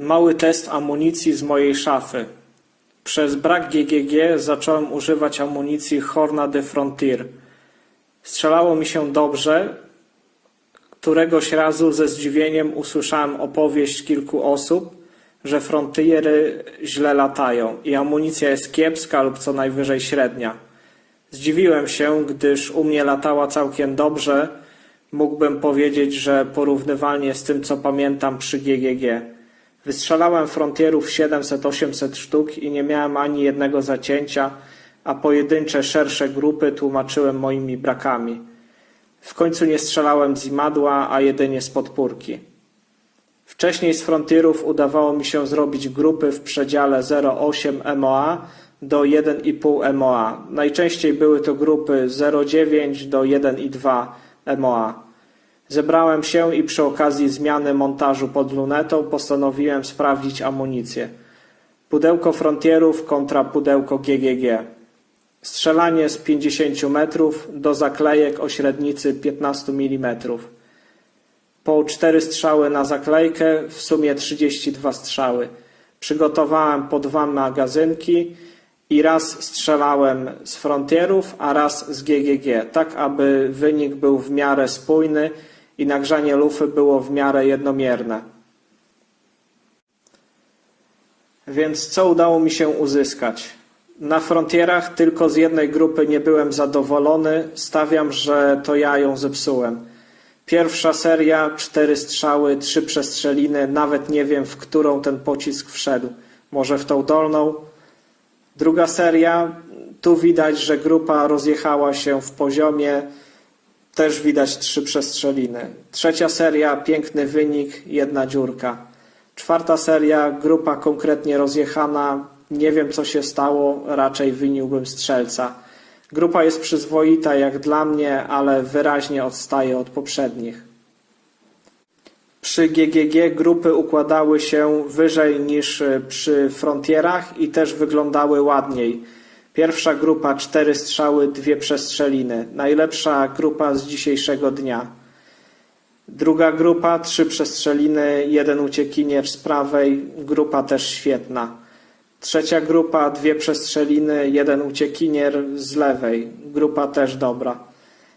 Mały test amunicji z mojej szafy. Przez brak GGG zacząłem używać amunicji Horna de Frontier. Strzelało mi się dobrze. Któregoś razu ze zdziwieniem usłyszałem opowieść kilku osób, że frontiery źle latają i amunicja jest kiepska lub co najwyżej średnia. Zdziwiłem się, gdyż u mnie latała całkiem dobrze. Mógłbym powiedzieć, że porównywalnie z tym, co pamiętam przy GGG. Wystrzelałem frontierów 700-800 sztuk i nie miałem ani jednego zacięcia, a pojedyncze szersze grupy tłumaczyłem moimi brakami. W końcu nie strzelałem z imadła, a jedynie z podpórki. Wcześniej z frontierów udawało mi się zrobić grupy w przedziale 0,8 MOA do 1,5 MOA. Najczęściej były to grupy 0,9 do 1,2 MOA. Zebrałem się i przy okazji zmiany montażu pod lunetą postanowiłem sprawdzić amunicję. Pudełko frontierów kontra pudełko GGG. Strzelanie z 50 metrów do zaklejek o średnicy 15 mm. Po 4 strzały na zaklejkę, w sumie 32 strzały. Przygotowałem po dwa magazynki i raz strzelałem z frontierów, a raz z GGG, tak aby wynik był w miarę spójny i nagrzanie lufy było w miarę jednomierne. Więc co udało mi się uzyskać? Na frontierach tylko z jednej grupy nie byłem zadowolony. Stawiam, że to ja ją zepsułem. Pierwsza seria, cztery strzały, trzy przestrzeliny. Nawet nie wiem, w którą ten pocisk wszedł. Może w tą dolną. Druga seria, tu widać, że grupa rozjechała się w poziomie. Też widać trzy przestrzeliny. Trzecia seria, piękny wynik, jedna dziurka. Czwarta seria, grupa konkretnie rozjechana. Nie wiem, co się stało, raczej winiłbym strzelca. Grupa jest przyzwoita jak dla mnie, ale wyraźnie odstaje od poprzednich. Przy GGG grupy układały się wyżej niż przy frontierach i też wyglądały ładniej. Pierwsza grupa cztery strzały, dwie przestrzeliny. Najlepsza grupa z dzisiejszego dnia. Druga grupa trzy przestrzeliny, jeden uciekinier z prawej, grupa też świetna. Trzecia grupa dwie przestrzeliny, jeden uciekinier z lewej, grupa też dobra.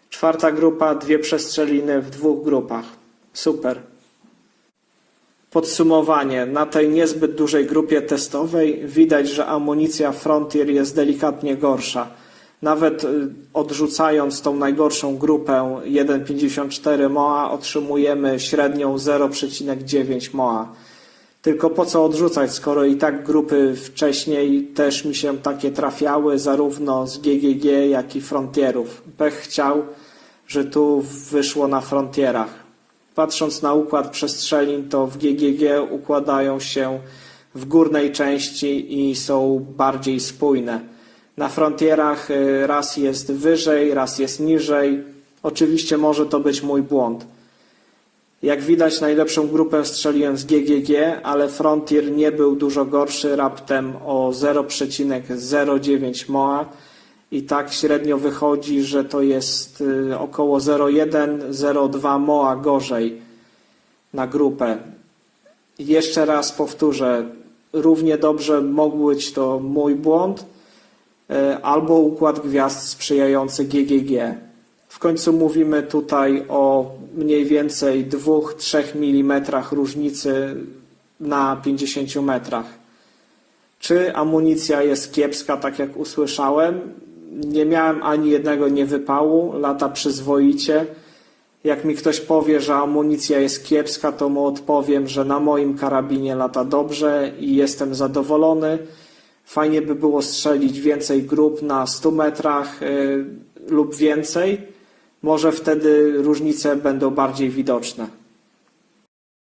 Czwarta grupa dwie przestrzeliny w dwóch grupach. Super. Podsumowanie. Na tej niezbyt dużej grupie testowej widać, że amunicja Frontier jest delikatnie gorsza. Nawet y, odrzucając tą najgorszą grupę 1,54 MOA otrzymujemy średnią 0,9 MOA. Tylko po co odrzucać, skoro i tak grupy wcześniej też mi się takie trafiały, zarówno z GGG, jak i Frontierów. Pech chciał, że tu wyszło na Frontierach. Patrząc na układ przestrzelin, to w GGG układają się w górnej części i są bardziej spójne. Na frontierach y, raz jest wyżej, raz jest niżej. Oczywiście może to być mój błąd. Jak widać, najlepszą grupę strzeliłem z GGG, ale Frontier nie był dużo gorszy, raptem o 0,09 MOA i tak średnio wychodzi, że to jest y, około 0,1-0,2 MOA gorzej na grupę. Jeszcze raz powtórzę, równie dobrze mógł być to mój błąd y, albo układ gwiazd sprzyjający GGG. W końcu mówimy tutaj o mniej więcej 2-3 mm różnicy na 50 metrach. Czy amunicja jest kiepska, tak jak usłyszałem? Nie miałem ani jednego niewypału, lata przyzwoicie. Jak mi ktoś powie, że amunicja jest kiepska, to mu odpowiem, że na moim karabinie lata dobrze i jestem zadowolony. Fajnie by było strzelić więcej grup na 100 metrach yy, lub więcej. Może wtedy różnice będą bardziej widoczne.